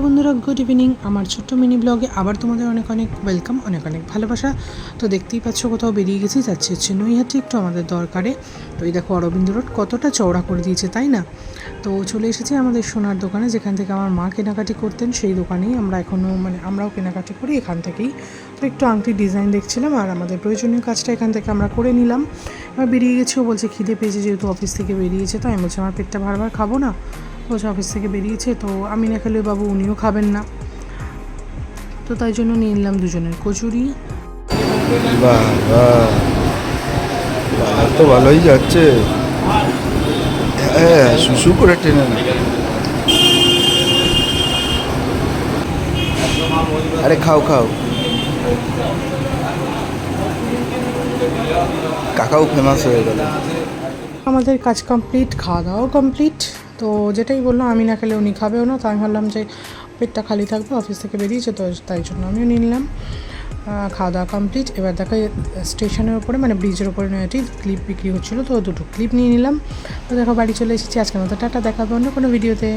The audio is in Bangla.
হ্যালো বন্ধুরা, গুড ইভিনিং। আমার ছোট্ট মিনি ব্লগে আবার তোমাদের অনেক অনেক ওয়েলকাম, অনেক অনেক ভালোবাসা। তো দেখতেই পাচ্ছ কোথাও বেরিয়ে গেছি, যাচ্ছি হচ্ছে নৈহাটি একটু আমাদের দরকারে। তো এই দেখো অরবিন্দ রোড, কতটা চওড়া করে দিয়েছে, তাই না? তো চলে এসেছি আমাদের সোনার দোকানে, যেখান থেকে আমার মা কেনাকাটি করতেন, সেই দোকানেই আমরা এখনও মানে আমরাও কেনাকাটি করি এখান থেকেই। তো একটু আংটির ডিজাইন দেখছিলাম আর আমাদের প্রয়োজনীয় কাজটা এখান থেকে আমরা করে নিলাম। এবার বেরিয়ে গেছি, ও বলছে খিদে পেয়েছে যেহেতু অফিস থেকে বেরিয়েছে তো আমি বলছি, আমার পেটটা বারবার খাব না। বলছে অফিস থেকে বেরিয়েছে তো আমি না খেলে বাবু উনিও খাবেন না। তো তাই জন্য নিয়ে নিলাম দুজনের কচুরি। বাহ বাহ। বাহ, তো ভালোই যাচ্ছে। হ্যাঁ শুশু করে টেনে না। আরে খাও খাও। কাকাও ফেমাস হয়ে গেল। আমাদের কাজ কমপ্লিট খাওয়া দাওয়াও কমপ্লিট তো যেটাই বলল, আমি না খেলে উনি খাবেও না, তো আমি ভাবলাম যে পেটটা খালি থাকবে, অফিস থেকে বেরিয়েছে, তো তাই জন্য আমিও নিলাম। খাওয়া দাওয়া কমপ্লিট এবার দেখা স্টেশনের ওপরে মানে ব্রিজের ওপরে নয়টি ক্লিপ বিক্রি হচ্ছিল, তো দুটো ক্লিপ নিয়ে নিলাম। তো দেখো বাড়ি চলে এসেছি, আজকের মতো টাটা, দেখাবো অন্য কোনো ভিডিওতে